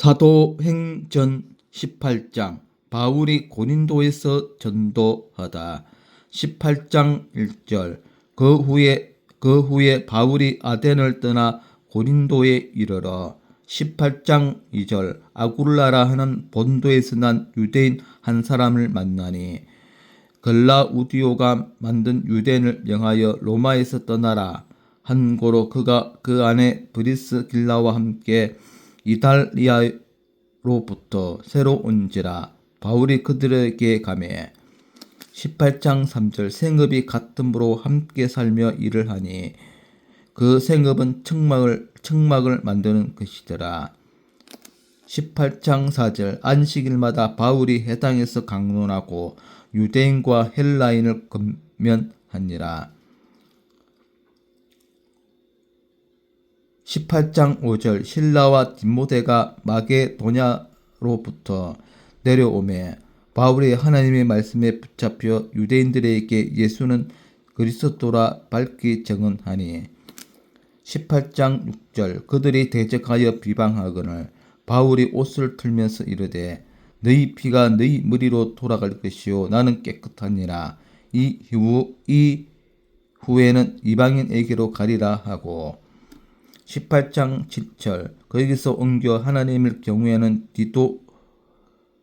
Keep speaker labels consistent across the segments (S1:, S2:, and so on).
S1: 사도행전 18장 바울이 고린도에서 전도하다. 18장 1절 그 후에 그 후에 바울이 아덴을 떠나 고린도에 이르러 18장 2절 아굴라라 하는 본도에서 난 유대인 한 사람을 만나니 글라우디오가 만든 유대인을 명하여 로마에서 떠나라. 한 고로 그가 그 안에 브리스 길라와 함께 이탈리아로부터 새로 온지라 바울이 그들에게 가매 18장 3절 생업이 같음으로 함께 살며 일을 하니 그 생업은 청막을 청막을 만드는 것이더라. 18장 4절 안식일마다 바울이 해당에서 강론하고 유대인과 헬라인을 건면하니라. 18장 5절 신라와 디모데가 마게도냐로부터 내려오매 바울이 하나님의 말씀에 붙잡혀 유대인들에게 예수는 그리스도라 밝히 증언하니 18장 6절 그들이 대적하여 비방하거늘 바울이 옷을 틀면서 이르되 너희 피가 너희 머리로 돌아갈 것이요 나는 깨끗하니라. 이 후, 이 후에는 이방인에게로 가리라 하고 18장 7절 거기서 옮겨 하나님을 경외하는 디도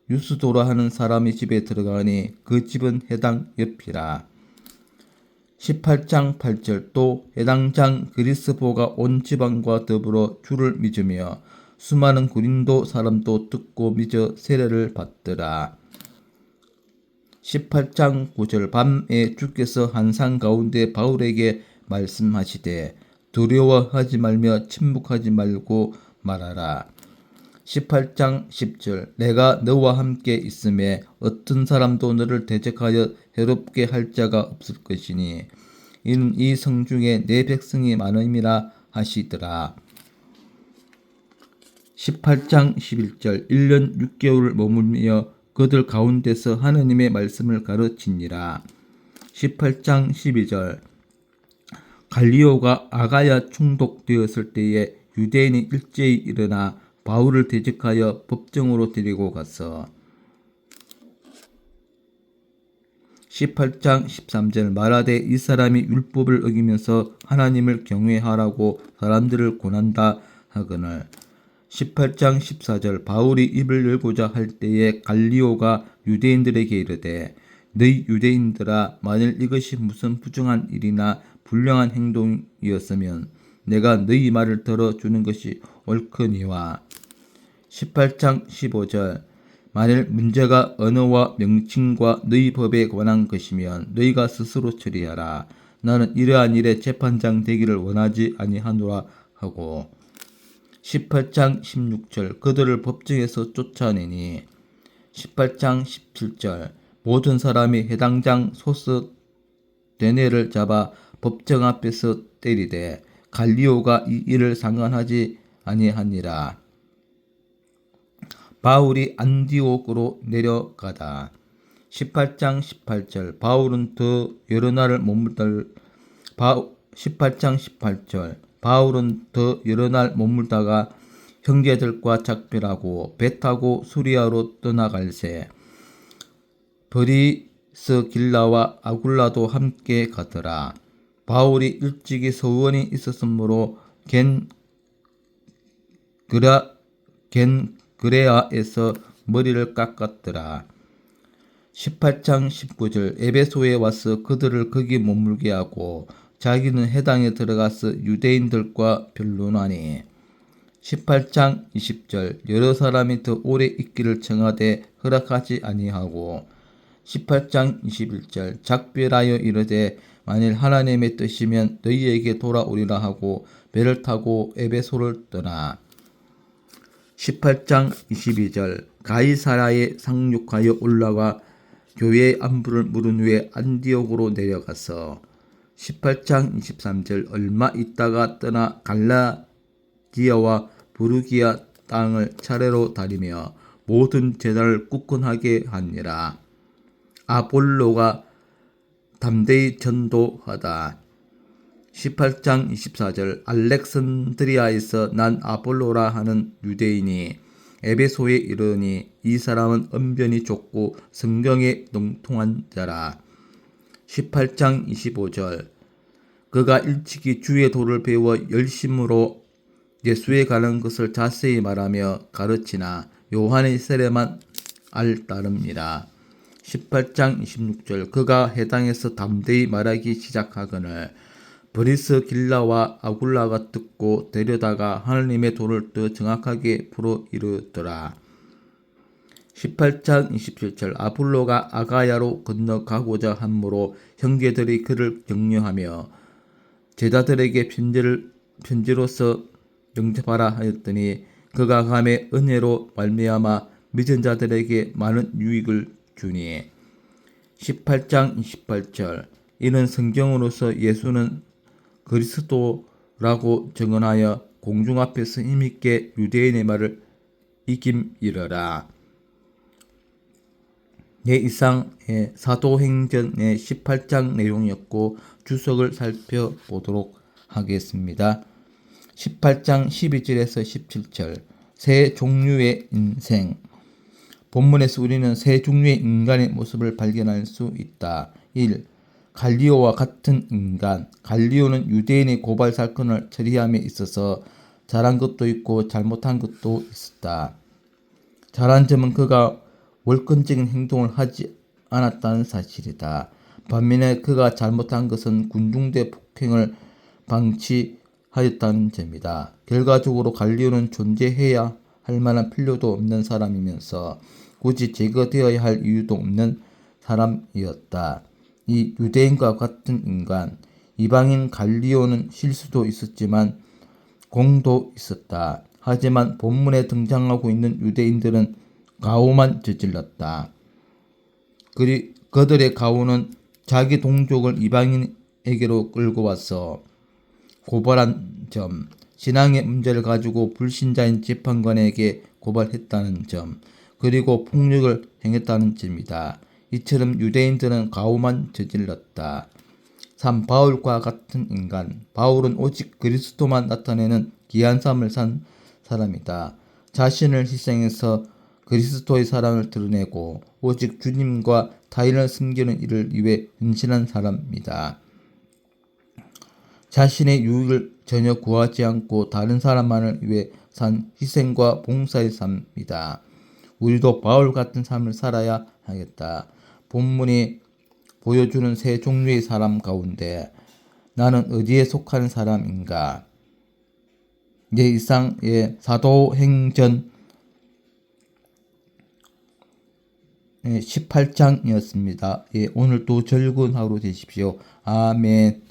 S1: 유스도라 하는 사람의 집에 들어가니 그 집은 해당 옆이라. 18장 8절 또 해당 장 그리스보가 온 지방과 더불어 주를 믿으며 수많은 고린도 사람도 듣고 믿어 세례를 받더라. 18장 9절 밤에 주께서 한상 가운데 바울에게 말씀하시되 두려워하지 말며 침묵하지 말고 말하라. 18장 10절 내가 너와 함께 있음에 어떤 사람도 너를 대적하여 해롭게 할 자가 없을 것이니 이는 이 성 중에 내 백성이 많음이라 하시더라. 18장 11절 1년 6개월을 머물며 그들 가운데서 하느님의 말씀을 가르치니라. 18장 12절 갈리오가 아가야 충독되었을 때에 유대인이 일제히 일어나 바울을 대적하여 법정으로 데리고 갔어. 18장 13절 말하되 이 사람이 율법을 어기면서 하나님을 경외하라고 사람들을 권한다 하거늘 18장 14절 바울이 입을 열고자 할 때에 갈리오가 유대인들에게 이르되 너희 유대인들아 만일 이것이 무슨 부정한 일이나 불량한 행동이었으면 내가 너희 말을 들어주는 것이 옳거니와. 18장 15절. 만일 문제가 언어와 명칭과 너희 법에 관한 것이면 너희가 스스로 처리하라. 나는 이러한 일에 재판장 되기를 원하지 아니하노라 하고. 18장 16절. 그들을 법정에서 쫓아내니. 18장 17절. 모든 사람이 해당장 소스 데네를 잡아 법정 앞에서 때리되 갈리오가 이 일을 상관하지 아니하니라. 바울이 안디옥으로 내려가다. 18장 18절 바울은 더 여러 날을 머물달 바 18장 18절 바울은 더 여러 날 머물다가 형제들과 작별하고 배 타고 수리아로 떠나갈새 버리 스 길라와 아굴라도 함께 가더라. 바울이 일찍이 소원이 있었으므로 겐 그라 겐 그레아에서 머리를 깎았더라. 18장 19절 에베소에 와서 그들을 거기 머물게 하고 자기는 해당에 들어가서 유대인들과 변론하니 18장 20절 여러 사람이 더 오래 있기를 청하되 허락하지 아니하고 18장 21절 작별하여 이르되 만일 하나님의 뜻이면 너희에게 돌아오리라 하고 배를 타고 에베소를 떠나 18장 22절 가이사라에 상륙하여 올라가 교회의 안부를 물은 후에 안디옥으로 내려가서 18장 23절 얼마 있다가 떠나 갈라디아와 부르기아 땅을 차례로 다니며 모든 제단을 굳건하게 하니라. 아볼로가 담대히 전도하다. 18장 24절 알렉산드리아에서 난 아볼로라 하는 유대인이 에베소에 이르니 이 사람은 언변이 좁고 성경에 능통한 자라. 18장 25절 그가 일찍이 주의 도를 배워 열심으로 예수에 가는 것을 자세히 말하며 가르치나 요한의 세례만 알 따릅니다. 18장 26절 그가 해당에서 담대히 말하기 시작하거늘 브리스 길라와 아굴라가 듣고 데려다가 하느님의 도를 더 정확하게 풀어 이르더라. 18장 27절 아볼로가 아가야로 건너가고자 함으로 형제들이 그를 격려하며 제자들에게 편지를 편지로서 영접하라 하였더니 그가 감에 은혜로 말미암아 믿은 자들에게 많은 유익을 주니 18장 28절 이는 성경으로서 예수는 그리스도라고 증언하여 공중 앞에서 힘있게 유대인의 말을 이김이러라. 네, 이상 예, 사도행전의 18장 내용이었고 주석을 살펴보도록 하겠습니다. 18장 12절에서 17절 세 종류의 인생 본문에서 우리는 세 종류의 인간의 모습을 발견할 수 있다. 1. 갈리오와 같은 인간. 갈리오는 유대인의 고발 사건을 처리함에 있어서 잘한 것도 있고 잘못한 것도 있었다. 잘한 점은 그가 월권적인 행동을 하지 않았다는 사실이다. 반면에 그가 잘못한 것은 군중대 폭행을 방치하였다는 점이다. 결과적으로 갈리오는 존재해야 할 만한 필요도 없는 사람이면서 굳이 제거되어야 할 이유도 없는 사람이었다. 이 유대인과 같은 인간, 이방인 갈리오는 실수도 있었지만 공도 있었다. 하지만 본문에 등장하고 있는 유대인들은 가오만 저질렀다. 그리 그들의 가오는 자기 동족을 이방인에게로 끌고 와서 고발한 점, 신앙의 문제를 가지고 불신자인 재판관에게 고발했다는 점, 그리고 폭력을 행했다는 점이다. 이처럼 유대인들은 가오만 저질렀다. 3. 바울과 같은 인간. 바울은 오직 그리스도만 나타내는 귀한 삶을 산 사람이다. 자신을 희생해서 그리스도의 사랑을 드러내고 오직 주님과 타인을 섬기는 일을 위해 헌신한 사람이다. 자신의 유익을 전혀 구하지 않고 다른 사람만을 위해 산 희생과 봉사의 삶이다. 우리도 바울 같은 삶을 살아야 하겠다. 본문이 보여주는 세 종류의 사람 가운데 나는 어디에 속하는 사람인가? 네, 이상의 사도행전 18장이었습니다. 예, 오늘도 즐거운 하루 되십시오. 아멘.